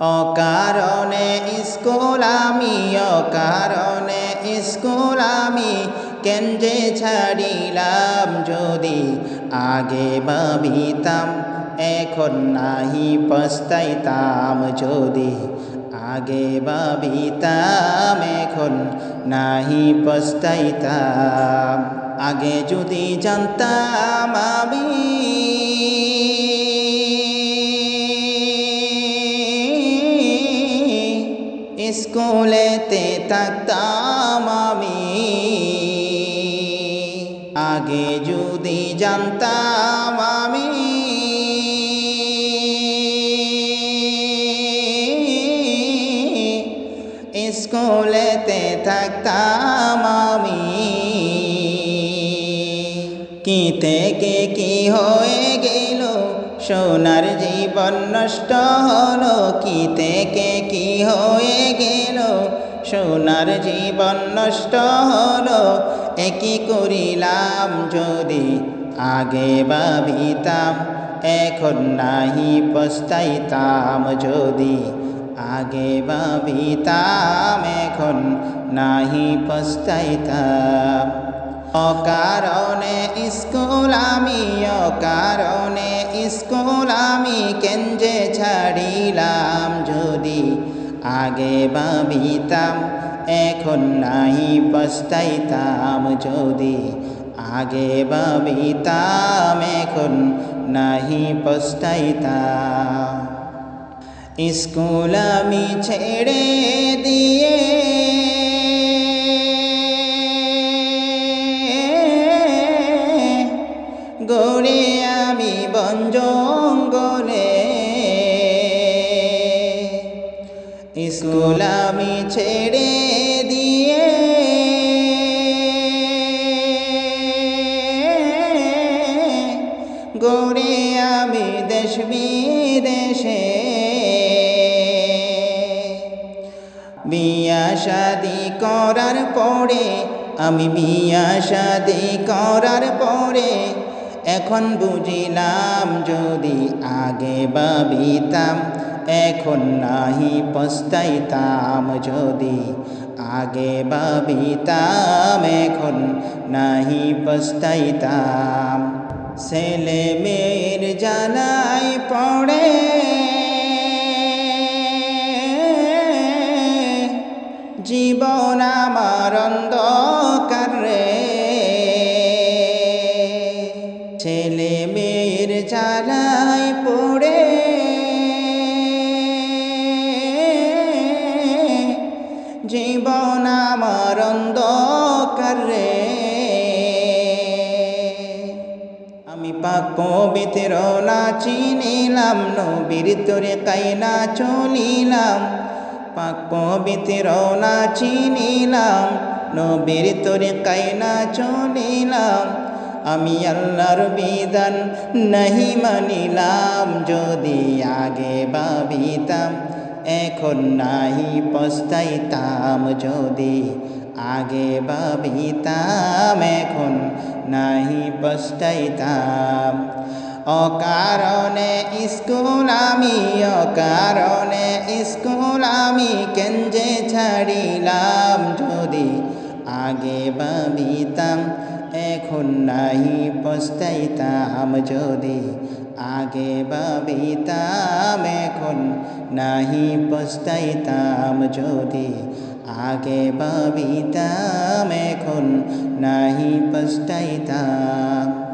অকারণে স্কুল আমি, অকারণে স্কুল আমি, কেন যে ছাড়িলাম যদি আগে ভাবিতাম, এখন নাহি পস্তাইতাম যদি আগে ভাবিতাম, এখন নাহি পস্তাইতাম। আগে যদি জানতাম আমি স্কুলেতে থাকতাম আমি। আগে যদি জানতাম আমি। স্কুলেতে থাকতাম আমি। কি থেকে কি হয়ে গেল? সোনার জীবন নষ্ট হলো কি থেকে কি হয়ে গেল? সোনার জীবন নষ্ট হলো, একই করিলাম যদি আগে ভাবিতাম, এখন নাহি পস্তাইতাম যদি আগে ভাবিতাম, এখন নাহি পস্তাইতাম। অকারণে স্কুল আমি, অকারণে স্কুল আমি কেঞ্জে ছাড়িলাম। যদি আগে ভাবিতাম, এখন নাহি পস্তাইতাম। যদি আগে ভাবিতাম, এখন নাহি পস্তাইতাম। স্কুল আমি ছেড়ে দিয়ে স্কুল আমি ছেড়ে দিয়ে গড়ে আমি দেশ বিদেশে। বিয়া শাদি করার পরে, আমি বিয়া শাদি করার পরে, এখন বুঝিলাম যদি আগে ভাবিতাম এখন নাহি পস্তাইতাম যদি, আগে ভাবিতাম এখন নাহি পস্তাইতাম। ছেলে মেয়ের জানাই পড়ে, জীবন আমার অন্ধকার রে। ছেলে মেয়ের জ্বালাই জীবন আমার অন্ধকার। রে আমি পাক পবিত্র না চিনিলাম, নবীর তোরে কাইনা চলিলাম। পাক পবিত্র না চিনিলাম, নবীর তোরে কাইনা চলিলাম। আমি আল্লাহর বিধান নাহি মানিলাম, যদি আগে ভাবিতাম এখন নাহি পস্তাইতাম যদি, আগে ভাবিতাম এখন নাহি পস্তাইতাম। অকারণে স্কুল আমি, অকারণে স্কুল আমি কেঞ্জে ছাড়িলাম যদি, আগে ভাবিতাম এখন নাহি পস্তাইতাম যদি। আগে ভাবিতাম এখন নাহি পস্তাইতাম যদি। আগে ভাবিতাম এখন নাহি পস্তাইতাম